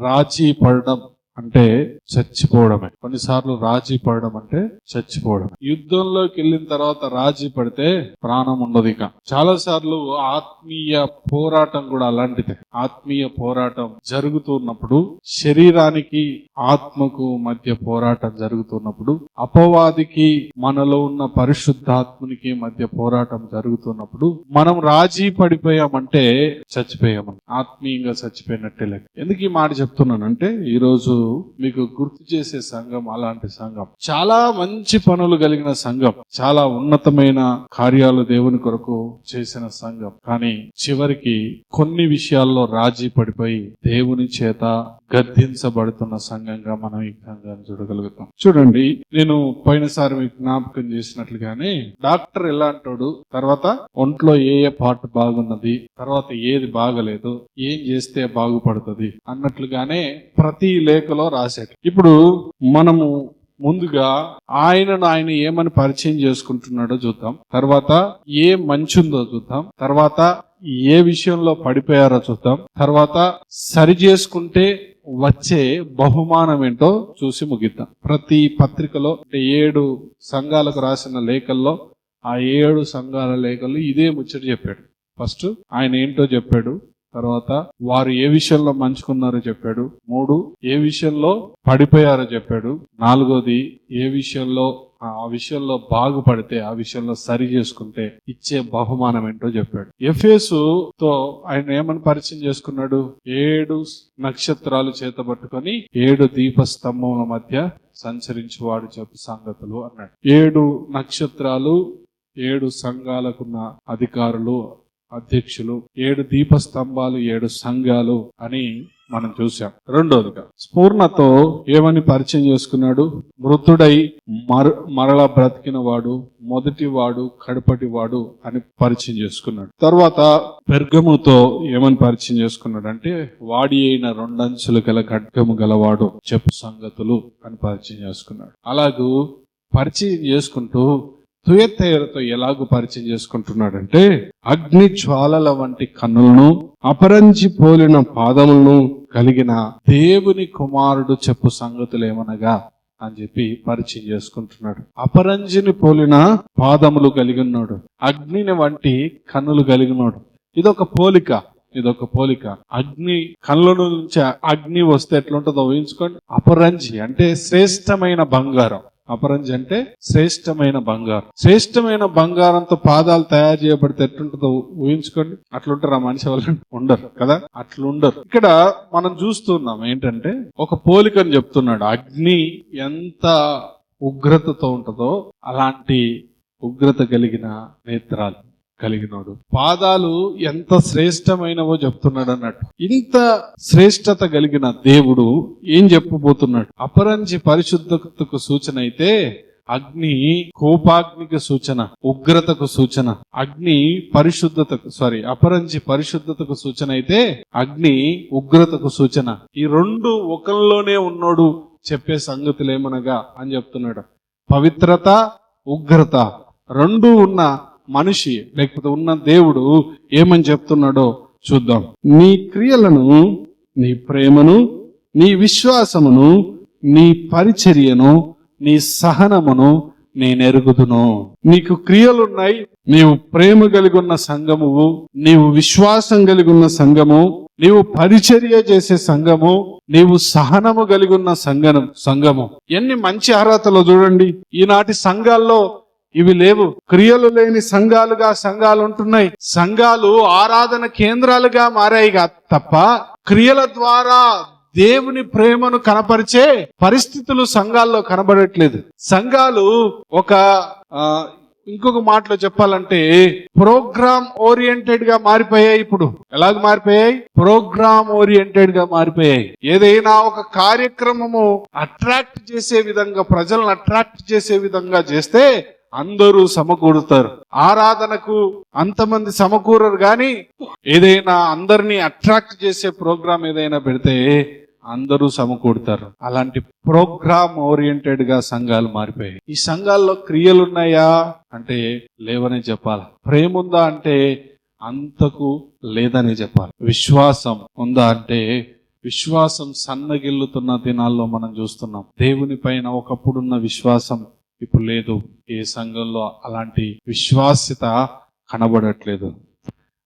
రాజీ పడడం అంటే చచ్చిపోవడమే. కొన్నిసార్లు రాజీ పడడం అంటే చచ్చిపోవడం యుద్ధంలోకి వెళ్ళిన తర్వాత రాజీ పడితే ప్రాణం ఉండదు ఇక. చాలా సార్లు ఆత్మీయ పోరాటం కూడా అలాంటిదే. ఆత్మీయ పోరాటం జరుగుతున్నప్పుడు శరీరానికి ఆత్మకు మధ్య పోరాటం జరుగుతున్నప్పుడు అపవాదికి మనలో ఉన్న పరిశుద్ధాత్మునికి మధ్య పోరాటం జరుగుతున్నప్పుడు మనం రాజీ పడిపోయామంటే చచ్చిపోయామని ఆత్మీయంగా చచ్చిపోయినట్టే లెక్క. ఎందుకు ఈ మాట చెప్తున్నానంటే ఈరోజు మీకు గుర్తు చేసే సంఘం అలాంటి సంఘం. చాలా మంచి పనులు కలిగిన సంఘం. చాలా ఉన్నతమైన కార్యాలు దేవుని కొరకు చేసిన సంఘం. కానీ చివరికి కొన్ని విషయాల్లో రాజీ పడిపోయి దేవుని చేత గద్దించబడుతున్న సంఘంగా మనం ఈ సంఘాన్ని చూడగలుగుతాం. చూడండి నేను పోయినసారి మీకు జ్ఞాపకం చేసినట్లుగానే డాక్టర్ ఎలా అంటాడు తర్వాత ఒంట్లో ఏ ఏ పార్ట్ బాగున్నది తర్వాత ఏది బాగలేదు ఏం చేస్తే బాగుపడుతుంది అన్నట్లుగానే ప్రతి లేఖలో రాశాడు. ఇప్పుడు మనము ముందుగా ఆయనను ఆయన ఏమని పరిచయం చేసుకుంటున్నాడో చూద్దాం. తర్వాత ఏ మంచి ఉందో చూద్దాం. తర్వాత ఏ విషయంలో పడిపోయారో చూద్దాం. తర్వాత సరి చేసుకుంటే వచ్చే బహుమానం ఏంటో చూసి ముగిద్దాం. ప్రతి పత్రికలో అంటే ఏడు సంఘాలకు రాసిన లేఖల్లో ఆ ఏడు సంఘాల లేఖలు ఇదే ముచ్చట చెప్పాడు. ఫస్ట్ ఆయన ఏంటో చెప్పాడు. తర్వాత వారు ఏ విషయంలో మంచుకున్నారో చెప్పాడు. మూడు ఏ విషయంలో పడిపోయారో చెప్పాడు. నాలుగోది ఏ విషయంలో ఆ విషయంలో బాగుపడితే ఆ విషయంలో సరి చేసుకుంటే ఇచ్చే బహుమానం ఏంటో చెప్పాడు. ఎఫేసు తో ఆయన ఏమని పరిచయం చేసుకున్నాడు? ఏడు నక్షత్రాలు చేతబట్టుకొని ఏడు దీపస్తంభముల మధ్య సంచరించువాడు చెప్పు సంగతులు అన్నాడు. ఏడు నక్షత్రాలు ఏడు సంఘాలకున్న అధికారులు అధ్యక్షులు ఏడు దీప స్తంభాలు ఏడు సంఘాలు అని మనం చూసాం రెండోదిగా స్ఫూర్ణతో ఏమని పరిచయం చేసుకున్నాడు? మృతుడై మర మరల బ్రతికిన వాడు మొదటి వాడు కడపటి వాడు అని పరిచయం చేసుకున్నాడు. తర్వాత పెర్గముతో ఏమని పరిచయం చేసుకున్నాడు అంటే వాడి అయిన రెండంచులు గల ఖడ్గము గలవాడు చెప్పు సంగతులు అని పరిచయం చేసుకున్నాడు. అలాగూ పరిచయం చేసుకుంటూ తుయత్తయ్యలతో ఎలాగూ పరిచయం చేసుకుంటున్నాడంటే అగ్ని జ్వాలల వంటి కన్నులను అపరంచి పోలిన పాదములను కలిగిన దేవుని కుమారుడు చెప్పు సంగతులు ఏమనగా అని చెప్పి పరిచయం చేసుకుంటున్నాడు. అపరంజిని పోలిన పాదములు కలిగి ఉన్నాడు అగ్నిని వంటి కన్నులు కలిగి ఉన్నాడు ఇదొక పోలిక. ఇదొక పోలిక. అగ్ని కళ్ళ నుంచి అగ్ని వస్తే ఎట్లుంటుందో ఊహించుకోండి. అపరంజి అంటే శ్రేష్టమైన బంగారం. అపరంజి అంటే శ్రేష్టమైన బంగారం. శ్రేష్టమైన బంగారంతో పాదాలు తయారు చేయబడితే ఎట్లుంటుందో ఊహించుకోండి. అట్లుంటారు ఆ మనిషి వాళ్ళు. ఉండరు కదా? అట్లుండరు. ఇక్కడ మనం చూస్తున్నాం ఏంటంటే ఒక పోలికని చెప్తున్నాడు. అగ్ని ఎంత ఉగ్రతతో ఉంటుందో అలాంటి ఉగ్రత కలిగిన నేత్రాలు. కలిగినోడు. పాదాలు ఎంత శ్రేష్టమైనవో చెప్తున్నాడు అన్నట్టు ఇంత శ్రేష్టత కలిగిన దేవుడు ఏం చెప్పబోతున్నాడు? అపరంజి పరిశుద్ధతకు సూచన అయితే అగ్ని కోపాగ్నికి సూచన ఉగ్రతకు సూచన అగ్ని పరిశుద్ధతకు సారీ అపరంచి పరిశుద్ధతకు సూచన అయితే అగ్ని ఉగ్రతకు సూచన. ఈ రెండు ఒకల్లోనే ఉన్నోడు చెప్పే సంగతులు ఏమనగా అని చెప్తున్నాడు. పవిత్రత ఉగ్రత రెండు ఉన్న మనిషి లేకపోతే ఉన్న దేవుడు ఏమని చెప్తున్నాడో చూద్దాం. నీ క్రియలను నీ ప్రేమను నీ విశ్వాసమును నీ పరిచర్యను నీ సహనమును నేనెరుగుదును నీకు క్రియలున్నాయి నీవు ప్రేమ కలిగి ఉన్న సంఘమువు నీవు విశ్వాసం కలిగి ఉన్న సంఘము నీవు పరిచర్య చేసే సంఘము నీవు సహనము కలిగి ఉన్న సంఘం సంఘము. ఎన్ని మంచి అర్హతలో చూడండి. ఈనాటి సంఘాల్లో ఇవి లేవు. క్రియలు లేని సంఘాలుగా సంఘాలు ఉంటున్నాయి. సంఘాలు ఆరాధన కేంద్రాలుగా మారాయిగా తప్ప క్రియల ద్వారా దేవుని ప్రేమను కనపరిచే పరిస్థితులు సంఘాల్లో కనబడట్లేదు. సంఘాలు ఒక ఇంకొక మాటలో చెప్పాలంటే ప్రోగ్రామ్ ఓరియంటెడ్గా మారిపోయాయి ఇప్పుడు. ఎలాగ మారిపోయాయి? ప్రోగ్రామ్ ఓరియంటెడ్గా మారిపోయాయి. ఏదైనా ఒక కార్యక్రమము అట్రాక్ట్ చేసే విధంగా ప్రజలను అట్రాక్ట్ చేసే విధంగా చేస్తే అందరూ సమకూడుతారు ఆరాధనకు అంతమంది సమకూరరు కానీ ఏదైనా అందరినీ అట్రాక్ట్ చేసే ప్రోగ్రాం ఏదైనా పెడితే అందరూ సమకూడతారు అలాంటి ప్రోగ్రామ్ ఓరియంటెడ్గా సంఘాలు మారిపోయాయి. ఈ సంఘాల్లో క్రియలు ఉన్నాయా? అంటే లేవనే చెప్పాలి. ప్రేమ ఉందా అంటే అంతకు లేదని చెప్పాలి. విశ్వాసం ఉందా అంటే విశ్వాసం సన్నగిల్లుతున్న దినాల్లో మనం చూస్తున్నాం. దేవుని పైన ఒకప్పుడున్న విశ్వాసం ఇప్పుడు లేదు. ఏ సంఘంలో అలాంటి విశ్వాస్యత కనబడట్లేదు.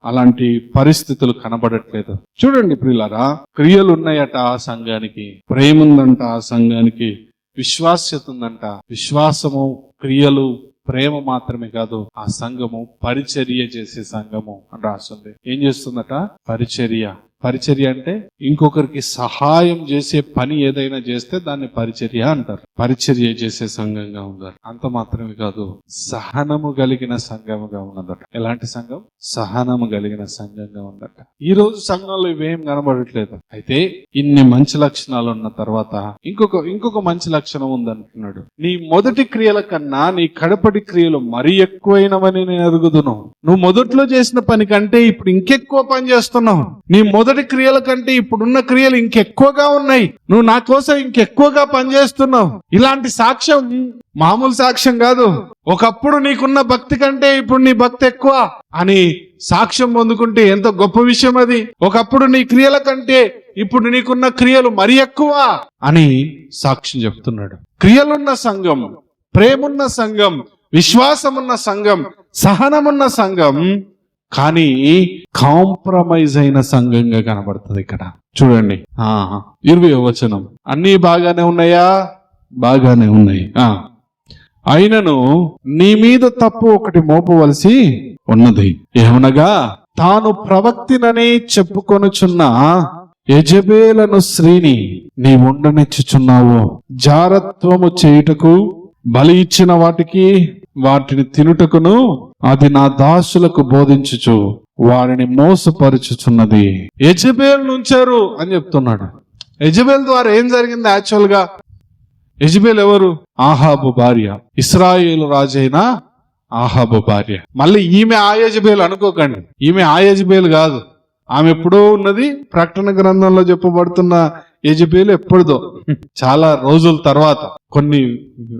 అలాంటి పరిస్థితులు కనబడట్లేదు. చూడండి ప్రియులారా క్రియలు ఉన్నాయట ఆ సంఘానికి ప్రేమ ఉందంట ఆ సంఘానికి విశ్వాస్యత ఉందంట విశ్వాసము క్రియలు ప్రేమ మాత్రమే కాదు ఆ సంఘము పరిచర్య చేసే సంఘము అని రాస్తుంది ఏం చేస్తుందట? పరిచర్య. పరిచర్య అంటే ఇంకొకరికి సహాయం చేసే పని ఏదైనా చేస్తే దాన్ని పరిచర్య అంటారు. పరిచర్య చేసే సంఘంగా ఉన్నారు అంత మాత్రమే కాదు సహనము కలిగిన సంఘముగా ఉన్నదట ఎలాంటి సంఘం? సహనము కలిగిన సంఘంగా ఉందట ఈ రోజు సంఘంలో ఇవేం కనబడట్లేదు. అయితే ఇన్ని మంచి లక్షణాలు ఉన్న తర్వాత ఇంకొక ఇంకొక మంచి లక్షణం ఉందంటున్నాడు నీ మొదటి క్రియల కన్నా నీ కడపటి క్రియలు మరీ ఎక్కువైనవని నేను ఎరుగుదును నువ్వు మొదట్లో చేసిన పని కంటే ఇప్పుడు ఇంకెక్కువ పని చేస్తున్నావు. నీ మొదటి క్రియల కంటే ఇప్పుడున్న క్రియలు ఇంకెక్కువగా ఉన్నాయి. నువ్వు నా కోసం ఇంకెక్కువగా పనిచేస్తున్నావు. ఇలాంటి సాక్ష్యం మామూలు సాక్ష్యం కాదు. ఒకప్పుడు నీకున్న భక్తి కంటే ఇప్పుడు నీ భక్తి ఎక్కువ అని సాక్ష్యం పొందుకుంటే ఎంత గొప్ప విషయం అది. ఒకప్పుడు నీ క్రియల కంటే ఇప్పుడు నీకున్న క్రియలు మరి ఎక్కువ అని సాక్ష్యం చెప్తున్నాడు. క్రియలున్న సంఘం ప్రేమున్న సంఘం విశ్వాసమున్న సంఘం సహనమున్న సంఘం కానీ కాంప్రమైజ్ అయిన సంఘంగా కనబడుతుంది ఇక్కడ. చూడండి. ఆ. ఇరవై వచనం. అన్ని బాగానే ఉన్నాయా? బాగానే ఉన్నాయి. ఆ. అయినను నీ మీద తప్పు ఒకటి మోపవలసి ఉన్నది. ఏమనగా తాను ప్రవక్తినని చెప్పుకొనుచున్న యజబేలను స్త్రీని నీ ఉండనిచ్చుచున్నావు. జారత్వము చేయుటకు బలి ఇచ్చిన వాటికి వాటిని తినుటకును అది నా దాసులకు బోధించుచు వారిని మోసపరుచుచున్నది. యజబేల్ నుంచారు అని చెప్తున్నాడు. యజబేల్ ద్వారా ఏం జరిగింది యాక్చువల్గా? యజబేల్ ఎవరు? ఆహాబు భార్య. ఇస్రాయేల్ రాజైన ఆహాబు భార్య. మళ్ళీ ఈమె ఆ యజబేల్ అనుకోకండి. ఈమె ఆ యజబేల్ కాదు. ఆమె ఎప్పుడో ఉన్నది? ప్రకటన గ్రంథంలో చెప్పబడుతున్న యజబేలు ఎప్పుడుదో. చాలా రోజుల తర్వాత. కొన్ని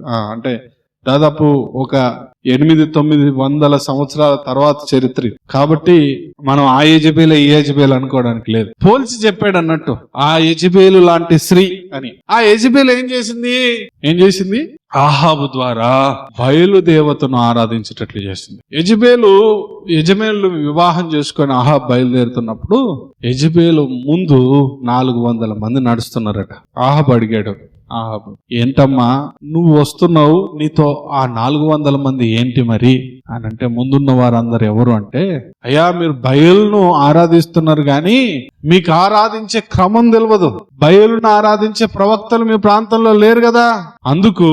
అంటే దాదాపు ఒక ఎనిమిది తొమ్మిది వందల సంవత్సరాల తర్వాత చరిత్ర. కాబట్టి మనం ఆ యజబేలే ఈ యజబేలు అనుకోవడానికి లేదు. పోల్చి చెప్పాడు అన్నట్టు ఆ యజబేలు లాంటి స్త్రీ అని. ఆ యజబేలు ఏం చేసింది? ఏం చేసింది? ఆహాబు ద్వారా బయలుదేవతను ఆరాధించేటట్లు చేసింది. యజబేలు యజమేలు వివాహం చేసుకొని ఆహాబ్ బయలుదేరుతున్నప్పుడు యజబేలు ముందు నాలుగు వందల మంది నడుస్తున్నారట. ఆహాబ్ అడిగాడు ఆహాబు. ఏంటమ్మా? నువ్వు వస్తున్నావు నీతో ఆ నాలుగు వందల మంది ఏంటి మరి? అని అంటే ముందున్న వారందరు ఎవరు అంటే అయ్యా మీరు బయలును ఆరాధిస్తున్నారు గాని మీకు ఆరాధించే క్రమం తెలియదు బయలును ఆరాధించే ప్రవక్తలు మీ ప్రాంతంలో లేరు కదా. అందుకు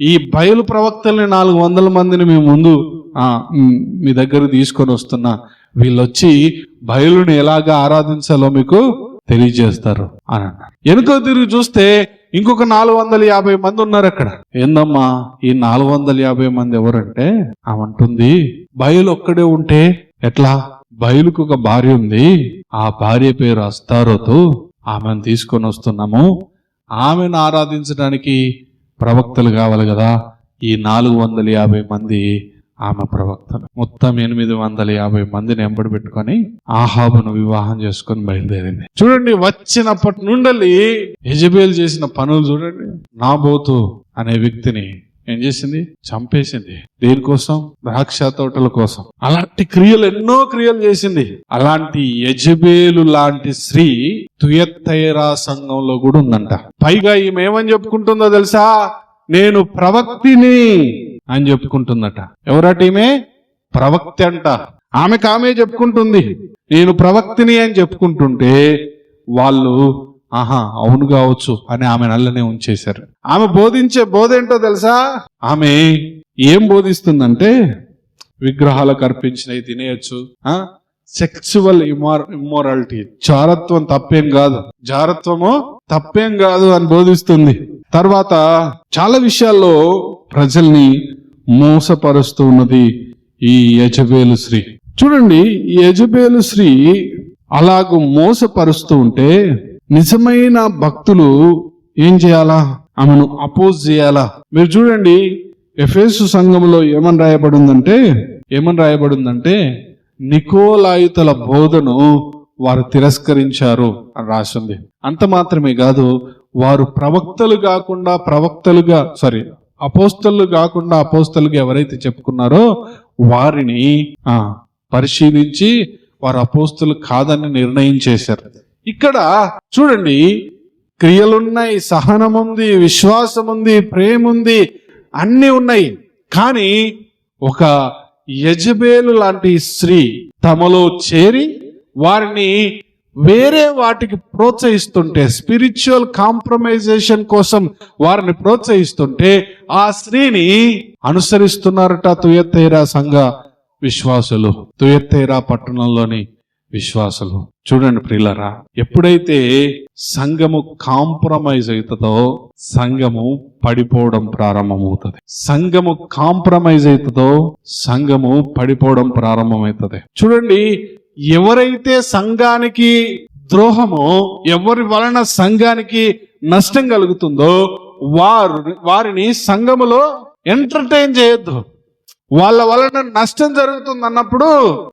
ఈ బయలు ప్రవక్తల్ని నాలుగు వందల మందిని మీ ముందు మీ దగ్గర తీసుకొని వస్తున్నా. వీళ్ళొచ్చి బయలుని ఎలాగా ఆరాధించాలో మీకు తెలియజేస్తారు. అని అన్నారు వెనుక తిరిగి చూస్తే ఇంకొక నాలుగు వందల యాభై మంది ఉన్నారు అక్కడ. ఏందమ్మా ఈ నాలుగు వందల యాభై మంది ఎవరంటే? ఆమంటుంది బయలు ఒక్కడే ఉంటే ఎట్లా? బయలుకు ఒక భార్య ఉంది ఆ భార్య పేరు అస్తారోతు. ఆమెను తీసుకొని వస్తున్నాము. ఆమెను ఆరాధించడానికి ప్రవక్తలు కావాలి కదా. ఈ నాలుగు వందల యాభై మంది ఆమె ప్రవక్తలు. మొత్తం ఎనిమిది వందల యాభై మందిని ఎంబడి పెట్టుకొని ఆహాబును వివాహం చేసుకొని బయలుదేరింది. చూడండి వచ్చినప్పటి నుండి యజబేల్ చేసిన పనులు చూడండి. నాబోతు అనే వ్యక్తిని ఏం చేసింది? చంపేసింది. దేనికోసం? ద్రాక్ష తోటల కోసం. అలాంటి క్రియలు ఎన్నో క్రియలు చేసింది. అలాంటి యజబేలు లాంటి స్త్రీ తుయత్తైరా సంఘంలో కూడా ఉందంట. పైగా ఈమె ఏమని చెప్పుకుంటుందో తెలుసా? నేను ప్రవక్తిని అని చెప్పుకుంటుందట. ఎవరట ఈమె ప్రవక్తి అంట. ఆమెకు ఆమె చెప్పుకుంటుంది. నేను ప్రవక్తిని అని చెప్పుకుంటుంటే వాళ్ళు ఆహా అవును కావచ్చు అని ఆమె నల్లనే ఉంచేశారు. ఆమె బోధించే బోధ ఏంటో తెలుసా? ఆమె ఏం బోధిస్తుందంటే విగ్రహాలకు అర్పించినవి తినేయచ్చు. ఆ? సెక్చువల్ ఇమార్ ఇమ్మోరాలిటీ జారత్వం తప్పేం కాదు. జారత్వము తప్పేం కాదు అని బోధిస్తుంది. తర్వాత చాలా విషయాల్లో ప్రజల్ని మోసపరుస్తూ ఉన్నది ఈ యజబేలు శ్రీ చూడండి ఈ యజబేలు శ్రీ అలాగూ మోసపరుస్తూ ఉంటే నిజమైన భక్తులు ఏం చేయాలా? ఆమెను అపోజ్ చేయాలా? మీరు చూడండి ఎఫేసు సంఘంలో ఏమని రాయబడిందంటే ఏమని రాయబడిందంటే నికోలాయుతల బోధను వారు తిరస్కరించారు అని రాసింది. అంత మాత్రమే కాదు వారు ప్రవక్తలు కాకుండా ప్రవక్తలుగా సారీ అపోస్తలు కాకుండా అపోస్తలుగా ఎవరైతే చెప్పుకున్నారో వారిని పరిశీలించి వారు అపోస్తులు కాదని నిర్ణయం చేశారు. ఇక్కడ చూడండి క్రియలున్నాయి సహనం ఉంది విశ్వాసం ఉంది ప్రేమ ఉంది అన్నీ ఉన్నాయి. కానీ ఒక యజబేలు లాంటి స్త్రీ తమలో చేరి వారిని వేరే వాటికి ప్రోత్సహిస్తుంటే స్పిరిచువల్ కాంప్రమైజేషన్ కోసం వారిని ప్రోత్సహిస్తుంటే ఆ స్త్రీని అనుసరిస్తున్నారట తుయత్తైరా సంఘ విశ్వాసులు. తుయత్తైరా పట్టణంలోని విశ్వాసులు. చూడండి ప్రియులరా ఎప్పుడైతే సంఘము కాంప్రమైజ్ అవుతుందో సంఘము పడిపోవడం ప్రారంభమవుతుంది. సంఘము కాంప్రమైజ్ అవుతుందో సంఘము పడిపోవడం ప్రారంభమవుతుంది. చూడండి ఎవరైతే సంఘానికి ద్రోహమో ఎవరి వలన సంఘానికి నష్టం కలుగుతుందో వారు వారిని సంఘములో ఎంటర్టైన్ చేయొద్దు. వాళ్ళ వలన నష్టం జరుగుతుంది అన్నప్పుడు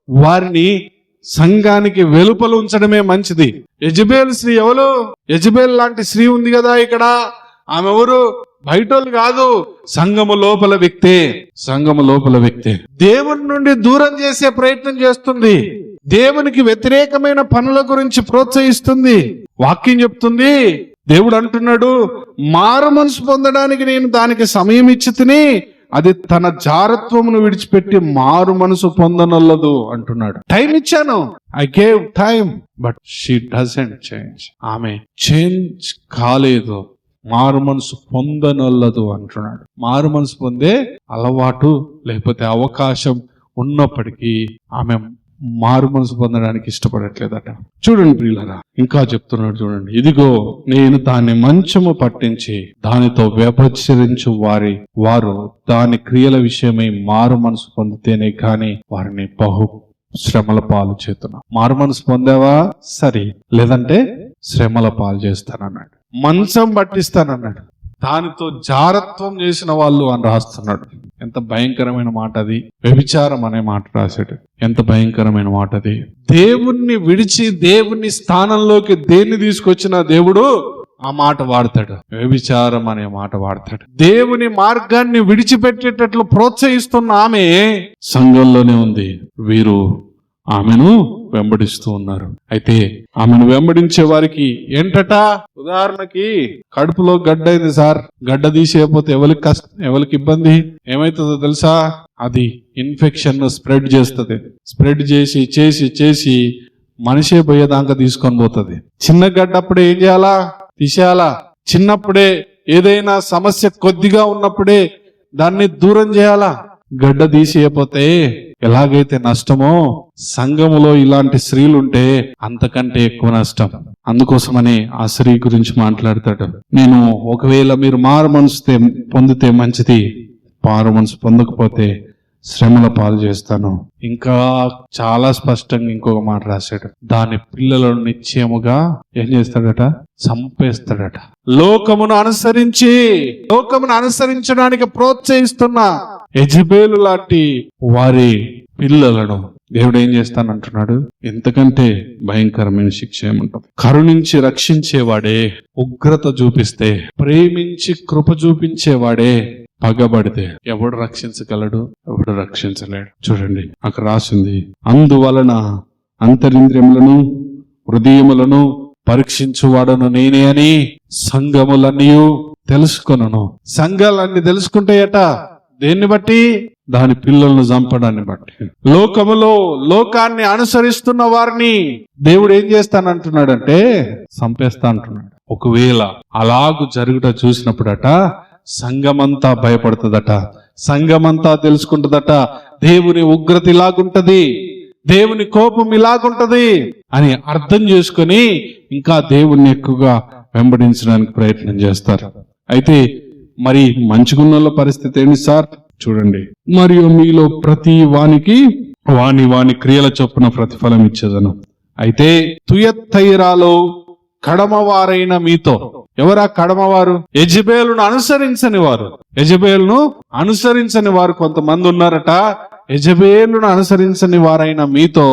వారిని సంఘానికి వెలుపలు ఉంచడమే మంచిది. యజబేల్ స్త్రీ ఎవరు? యజబేల్ లాంటి స్త్రీ ఉంది కదా ఇక్కడ. ఆమె ఎవరు? బయటోళ్ళు కాదు. సంఘము లోపల వ్యక్తే. సంఘము లోపల వ్యక్తే. దేవుని నుండి దూరం చేసే ప్రయత్నం చేస్తుంది. దేవునికి వ్యతిరేకమైన పనుల గురించి ప్రోత్సహిస్తుంది. వాక్యం చెప్తుంది దేవుడు అంటున్నాడు మారు మనసు పొందడానికి నేను దానికి సమయం ఇచ్చి తిని అది తన జారత్వమును విడిచిపెట్టి మారు మనసు పొందనొల్లదు అంటున్నాడు. టైం ఇచ్చాను. I gave time but she doesn't change ఆమె చేంజ్ కాలేదు. మారు మనసు పొందనొల్లదు అంటున్నాడు. మారు మనసు పొందే అలవాటు లేకపోతే అవకాశం ఉన్నప్పటికీ ఆమె మారు మనసు పొందడానికి ఇష్టపడట్లేదట. చూడండి ప్రియులరా. ఇంకా చెప్తున్నాడు చూడండి ఇదిగో నేను దాన్ని మంచము పట్టించి దానితో వ్యభచరించు వారి వారు దాని క్రియల విషయమై మారు మనసు పొందితేనే కాని వారిని బహు శ్రమల పాలు చేతున్నా మారు మనసు పొందావా? సరే. లేదంటే శ్రమల పాలు చేస్తానన్నాడు. మంచం పట్టిస్తానన్నాడు. దానితో జారత్వం చేసిన వాళ్ళు అని రాస్తున్నాడు. ఎంత భయంకరమైన మాట అది. వ్యభిచారం అనే మాట రాశాడు. ఎంత భయంకరమైన మాట అది. దేవుణ్ణి విడిచి దేవుని స్థానంలోకి దేన్ని తీసుకొచ్చిన దేవుడు ఆ మాట వాడతాడు. వ్యభిచారం అనే మాట వాడతాడు. దేవుని మార్గాన్ని విడిచిపెట్టేటట్లు ప్రోత్సహిస్తున్న ఆమె సంఘంలోనే ఉంది. వీరు ఆమెను వెంబడిస్తూ ఉన్నారు. అయితే ఆమెను వెంబడించే వారికి ఏంటట? ఉదాహరణకి కడుపులో గడ్డ అయింది సార్. గడ్డ తీసేయకపోతే ఎవరికి కష్టం ఎవరికి ఇబ్బంది? ఏమైతుందో తెలుసా? అది ఇన్ఫెక్షన్ స్ప్రెడ్ చేస్తుంది. స్ప్రెడ్ చేసి చేసి చేసి మనిషే పోయేదాకా తీసుకొని పోతుంది. చిన్న గడ్డ అప్పుడే ఏం చేయాలా? తీసేయాలా? చిన్నప్పుడే ఏదైనా సమస్య కొద్దిగా ఉన్నప్పుడే దాన్ని దూరం చేయాలా? గడ్డ తీసేయపోతే ఎలాగైతే నష్టమో సంఘములో ఇలాంటి స్త్రీలుంటే అంతకంటే ఎక్కువ నష్టం. అందుకోసమని ఆ స్త్రీ గురించి మాట్లాడతాడు. నేను ఒకవేళ మీరు మారు మనసు పొందితే మంచిది. మారు మనసు పొందకపోతే శ్రమల పాలు చేస్తాను. ఇంకా చాలా స్పష్టంగా ఇంకొక మాట రాశాడు. దాని పిల్లలను నిశ్చయముగా ఏం చేస్తాడట? చంపేస్తాడట. లోకమును అనుసరించి లోకమును అనుసరించడానికి ప్రోత్సహిస్తున్న ఎజబేలు లాంటి వారి పిల్లలను దేవుడు ఏం చేస్తానంటున్నాడు? ఎంతకంటే భయంకరమైన శిక్ష ఏముంటుంది? కరుణించి రక్షించేవాడే ఉగ్రత చూపిస్తే ప్రేమించి కృప చూపించేవాడే పగబడితే ఎవడు రక్షించగలడు? ఎవడు రక్షించలేడు. చూడండి అక్కడ రాసింది అందువలన అంతరింద్రియములను హృదయములను పరీక్షించువాడను నేనే అని సంఘములన్నీ తెలుసుకొనను. సంఘాలన్నీ తెలుసుకుంటాయట. దేన్ని బట్టి? దాని పిల్లలను చంపడాన్ని బట్టి. లోకములో లోకాన్ని అనుసరిస్తున్న వారిని దేవుడు ఏం చేస్తానంటున్నాడంటే చంపేస్తా అంటున్నాడు. ఒకవేళ అలాగు జరుగుట చూసినప్పుడట సంఘమంతా భయపడుతుందట. సంఘమంతా తెలుసుకుంటుందట దేవుని ఉగ్రత ఇలాగుంటది దేవుని కోపం ఇలాగుంటది అని అర్థం చేసుకొని ఇంకా దేవుణ్ణి ఎక్కువగా వెంబడించడానికి ప్రయత్నం చేస్తారు. అయితే మరి మంచిగున్నోళ్ళ పరిస్థితి ఏంటి సార్? చూడండి. మరియు మీలో ప్రతి వానికి వాని వాని క్రియల చొప్పున ప్రతిఫలం ఇచ్చేదను. అయితే తుయత్తైరాలో కడమవారైన మీతో ఎవరా కడమవారు? యజబేలును అనుసరించని వారు. యజబేలును అనుసరించని వారు కొంతమంది ఉన్నారట. యజబేలును అనుసరించని వారైన మీతో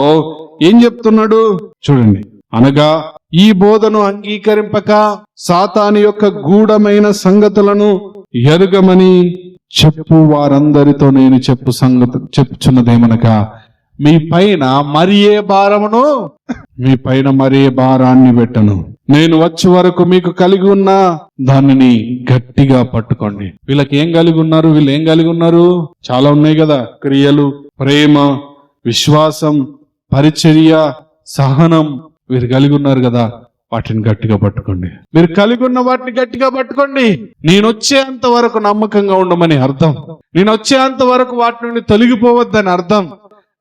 ఏం చెప్తున్నాడు? చూడండి. అనగా ఈ బోధను అంగీకరింపక సాతాని యొక్క గూఢమైన సంగతులను ఎరుగమని చెప్పు వారందరితో నేను చెప్పు సంగతి చెప్పుచున్నదేమనగా మీ పైన మరియే భారమును మీ పైన మరే భారాన్ని పెట్టను. నేను వచ్చే వరకు మీకు కలిగి ఉన్న దానిని గట్టిగా పట్టుకోండి. వీళ్ళకి ఏం కలిగి ఉన్నారు? వీళ్ళు ఏం కలిగి ఉన్నారు? చాలా ఉన్నాయి కదా. క్రియలు ప్రేమ విశ్వాసం పరిచర్య సహనం. వీరు కలిగి ఉన్నారు కదా. వాటిని గట్టిగా పట్టుకోండి. మీరు కలిగి ఉన్న వాటిని గట్టిగా పట్టుకోండి. నేను వచ్చేంత వరకు నమ్మకంగా ఉండమని అర్థం. నేను వచ్చేంత వరకు వాటి నుండి తొలగిపోవద్దని అర్థం.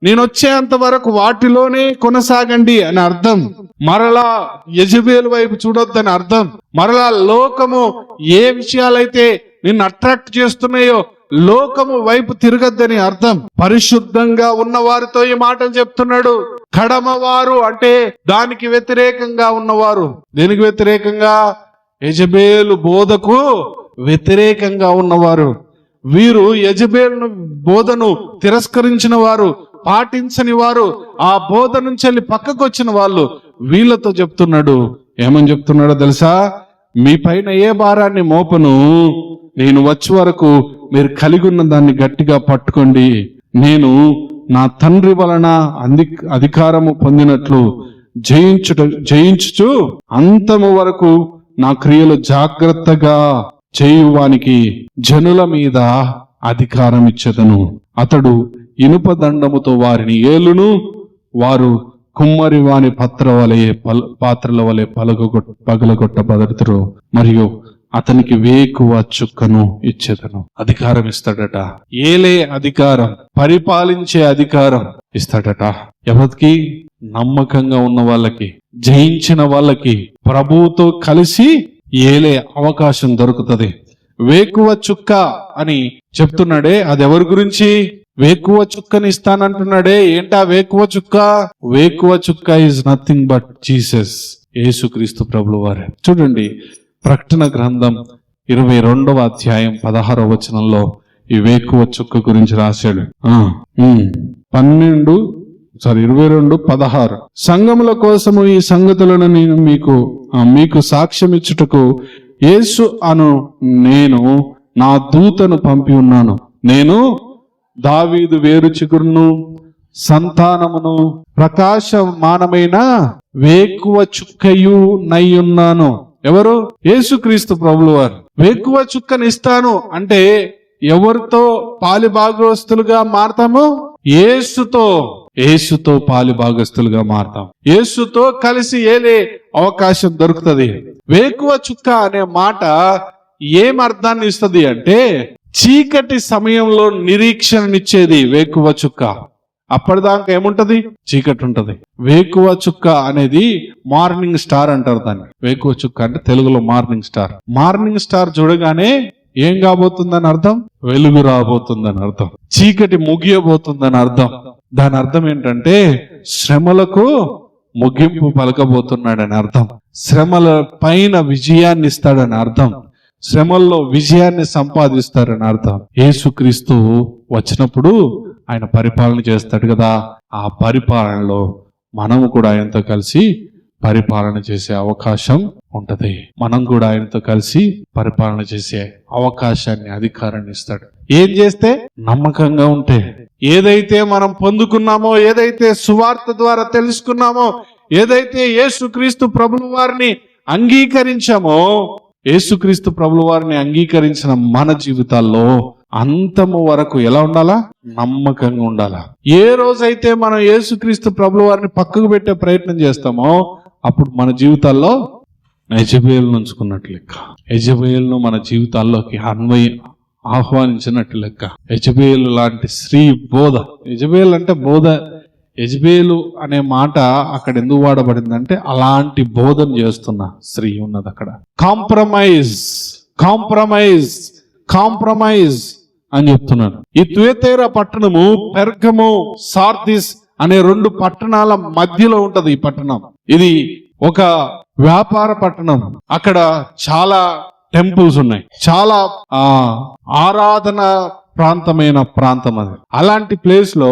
నేను వచ్చేంత వరకు వాటిలోనే కొనసాగండి అని అర్థం. మరలా యజబేలు వైపు చూడొద్దని అర్థం. మరలా లోకము ఏ విషయాలైతే నిన్ను అట్రాక్ట్ చేస్తున్నాయో లోకము వైపు తిరగద్దని అర్థం. పరిశుద్ధంగా ఉన్న వారితో ఈ మాటలు చెప్తున్నాడు. కడమవారు అంటే దానికి వ్యతిరేకంగా ఉన్నవారు. దేనికి వ్యతిరేకంగా? యజబేలు బోధకు వ్యతిరేకంగా ఉన్నవారు. వీరు యజబేలును బోధను తిరస్కరించిన వారు. పాటించని వారు ఆ బోధ నుంచి వెళ్ళి పక్కకు వచ్చిన వాళ్ళు వీళ్ళతో చెప్తున్నాడు. ఏమని చెప్తున్నాడో తెలుసా? మీ పైన ఏ భారాన్ని మోపను నేను వచ్చే వరకు మీరు కలిగి ఉన్న దాన్ని గట్టిగా పట్టుకోండి. నేను నా తండ్రి వలన అంది అధికారము పొందినట్లు జయించుట జయించుచు అంతము వరకు నా క్రియలు జాగ్రత్తగా చేయువానికి జనుల మీద అధికారం ఇచ్చేదను అతడు ఇనుప దండముతో వారిని ఏలును వారు కుమ్మరి వాని పత్ర వలె పల- పాత్రల వలె పలగొట్ పగలగొట్ట బదులుతారు మరియు అతనికి వేకువ చుక్కను ఇచ్చేదను. అధికారం ఇస్తాడట. ఏలే అధికారం పరిపాలించే అధికారం ఇస్తాడట. ఎవరికి? నమ్మకంగా ఉన్న వాళ్ళకి జయించిన వాళ్ళకి ప్రభువుతో కలిసి ఏలే అవకాశం దొరుకుతుంది. వేకువ చుక్క అని చెప్తున్నాడే అది ఎవరి గురించి? వేకువ చుక్కని ఇస్తానంటున్నాడే ఏంటా వేకువ చుక్క? వేకువ చుక్క ఈజ్ నథింగ్ బట్ జీసస్ యేసుక్రీస్తు ప్రభులు వారే. చూడండి ప్రకటన గ్రంథం ఇరవై రెండవ అధ్యాయం పదహారవ వచనంలో ఈ వేకువ చుక్క గురించి రాశాడు. పన్నెండు సారీ ఇరవై రెండు పదహారు. సంఘముల కోసము ఈ సంగతులను నేను మీకు మీకు సాక్ష్యం ఇచ్చుటకు యేసు అను నేను నా దూతను పంపి ఉన్నాను. నేను దావీదు వేరు చిగురును సంతానమును ప్రకాశమానమైన వేకువ చుక్కయు నయ్యున్నాను. ఎవరు? యేసుక్రీస్తు ప్రభులు వారు. వేకువ చుక్కనిస్తాను అంటే ఎవరితో పాలి భాగస్తులుగా మారతాము? ఏసుతో ఏసుతో పాలి భాగస్తులుగా మారతాం. ఏసుతో కలిసి ఏలే అవకాశం దొరుకుతుంది. వేకువ చుక్క అనే మాట ఏం అర్థాన్ని ఇస్తుంది అంటే చీకటి సమయంలో నిరీక్షణనిచ్చేది వేకువ చుక్క. అప్పటిదాకా ఏముంటది? చీకటి ఉంటది వేకువ చుక్క అనేది మార్నింగ్ స్టార్ అంటారు దాన్ని. వేకువ చుక్క అంటే తెలుగులో మార్నింగ్ స్టార్. మార్నింగ్ స్టార్ చూడగానే ఏం కాబోతుందని అర్థం? వెలుగు రాబోతుందని అర్థం. చీకటి ముగియబోతుందని అర్థం. దాని అర్థం ఏంటంటే శ్రమలకు ముగింపు పలకబోతున్నాడని అర్థం. శ్రమల పైన విజయాన్ని ఇస్తాడని అర్థం. శ్రమల్లో విజయాన్ని సంపాదిస్తారని అర్థం. యేసుక్రీస్తు వచ్చినప్పుడు ఆయన పరిపాలన చేస్తాడు కదా. ఆ పరిపాలనలో మనము కూడా ఆయనతో కలిసి పరిపాలన చేసే అవకాశం ఉంటది. మనం కూడా ఆయనతో కలిసి పరిపాలన చేసే అవకాశాన్ని అధికారాన్ని ఇస్తాడు. ఏం చేస్తే? నమ్మకంగా ఉంటే. ఏదైతే మనం పొందుకున్నామో ఏదైతే సువార్త ద్వారా తెలుసుకున్నామో ఏదైతే యేసుక్రీస్తు ప్రభుల వారిని అంగీకరించామో యేసుక్రీస్తు ప్రభుల వారిని అంగీకరించిన మన జీవితాల్లో అంతము వరకు ఎలా ఉండాలా? నమ్మకంగా ఉండాలా? ఏ రోజైతే మనం యేసుక్రీస్తు ప్రభుల వారిని పక్కకు పెట్టే ప్రయత్నం చేస్తామో అప్పుడు మన జీవితాల్లో యజబేలు ఉంచుకున్నట్టు లెక్క. యజబేలును మన జీవితాల్లోకి అన్వయ ఆహ్వానించినట్టు లెక్క. యజబేలు లాంటి స్త్రీ బోధ. యజబేలు అంటే బోధ యజ్బేలు అనే మాట అక్కడ ఎందుకు వాడబడిందంటే అలాంటి బోధన చేస్తున్న స్త్రీ ఉన్నది అక్కడ. కాంప్రమైజ్ కాంప్రమైజ్ కాంప్రమైజ్ అని చెప్తున్నాను ఈ త్వేతేర పట్టణము పెర్గము సార్దిస్ అనే రెండు పట్టణాల మధ్యలో ఉంటది ఈ పట్టణం. ఇది ఒక వ్యాపార పట్టణం. అక్కడ చాలా టెంపుల్స్ ఉన్నాయి. చాలా ఆరాధన ప్రాంతమైన ప్రాంతం అది. అలాంటి ప్లేస్లో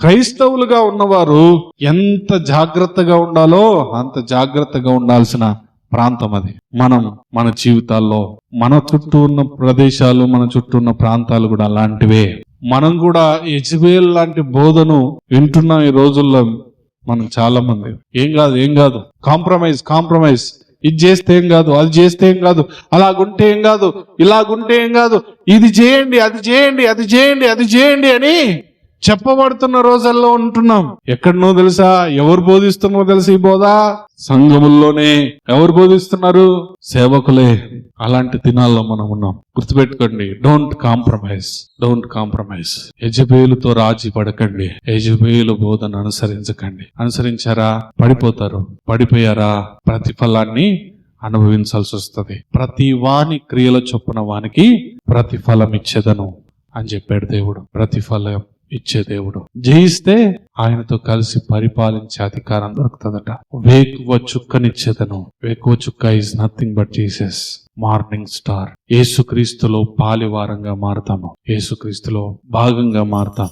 క్రైస్తవులుగా ఉన్నవారు ఎంత జాగ్రత్తగా ఉండాలో అంత జాగ్రత్తగా ఉండాల్సిన ప్రాంతం అది. మనం మన జీవితాల్లో మన చుట్టూ ఉన్న ప్రదేశాలు మన చుట్టూ ఉన్న ప్రాంతాలు కూడా అలాంటివే. మనం కూడా యజ్వేల్ లాంటి బోధను వింటున్నాం ఈ రోజుల్లో మనం చాలా మంది ఏం కాదు ఏం కాదు. Compromise compromise. ఇది చేస్తే ఏం కాదు అది చేస్తే ఏం కాదు అలాగుంటే ఏం కాదు ఇలాగుంటే ఏం కాదు ఇది చేయండి అది చేయండి అది చేయండి అది చేయండి అని చెప్పబడుతున్న రోజుల్లో ఉంటున్నాం. ఎక్కడనో తెలుసా? ఎవరు బోధిస్తున్నారో తెలుసా ఈ బోధ? సంఘముల్లోనే ఎవరు బోధిస్తున్నారు? సేవకులే. అలాంటి దినాల్లో మనం ఉన్నాం. గుర్తుపెట్టుకోండి డోంట్ కాంప్రమైజ్ డోంట్ కాంప్రమైజ్ యజబేలుతో రాజీ పడకండి. యజబేలు బోధన అనుసరించకండి. అనుసరించారా? పడిపోతారు. పడిపోయారా? ప్రతిఫలాన్ని అనుభవించాల్సి వస్తుంది. ప్రతి వాని క్రియల చొప్పున వానికి ప్రతిఫలం ఇచ్చేదను అని చెప్పాడు దేవుడు. ప్రతిఫలం. ఇచ్చే దేవుడు. జయిస్తే ఆయనతో కలిసి పరిపాలించే అధికారం దొరుకుతుందట. వేకువ చుక్కనిచ్చేదను. వేకువ చుక్క is nothing but Jesus morning star ఏసుక్రీస్తులో పాలివారంగా మారతాము. ఏసుక్రీస్తులో భాగంగా మారతాం.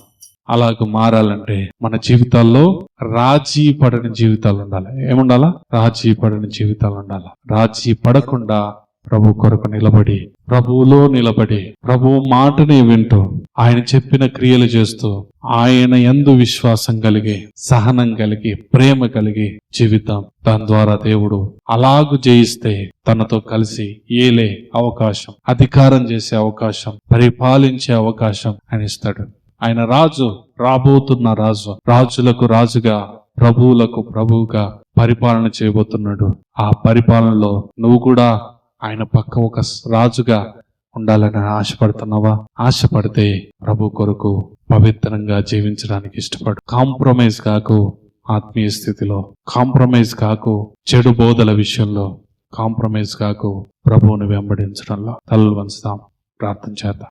అలాగ మారాలంటే మన జీవితాల్లో రాజీ పడని జీవితాలు ఉండాలి. ఏముండాలా? రాజీ పడని జీవితాలు ఉండాలి. రాజీ పడకుండా ప్రభు కొరకు నిలబడి ప్రభువులో నిలబడి ప్రభు మాటని వింటూ ఆయన చెప్పిన క్రియలు చేస్తూ ఆయన ఎందు విశ్వాసం కలిగి సహనం కలిగి ప్రేమ కలిగి జీవితం. దాని ద్వారా దేవుడు అలాగు జయిస్తే తనతో కలిసి ఏలే అవకాశం అధికారం చేసే అవకాశం పరిపాలించే అవకాశం అని ఇస్తాడు. ఆయన రాజు రాబోతున్న రాజు రాజులకు రాజుగా ప్రభువులకు ప్రభువుగా పరిపాలన చేయబోతున్నాడు. ఆ పరిపాలనలో నువ్వు కూడా ఆయన పక్క ఒక రాజుగా ఉండాలని ఆశపడుతున్నావా? ఆశపడితే ప్రభు కొరకు పవిత్రంగా జీవించడానికి ఇష్టపడు. కాంప్రమైజ్ కాకు ఆత్మీయ స్థితిలో. కాంప్రమైజ్ కాకు చెడు బోధల విషయంలో. కాంప్రమైజ్ కాకు ప్రభువుని వెంబడించడంలో. తలలు వంచుతాం ప్రార్థన చేద్దాం.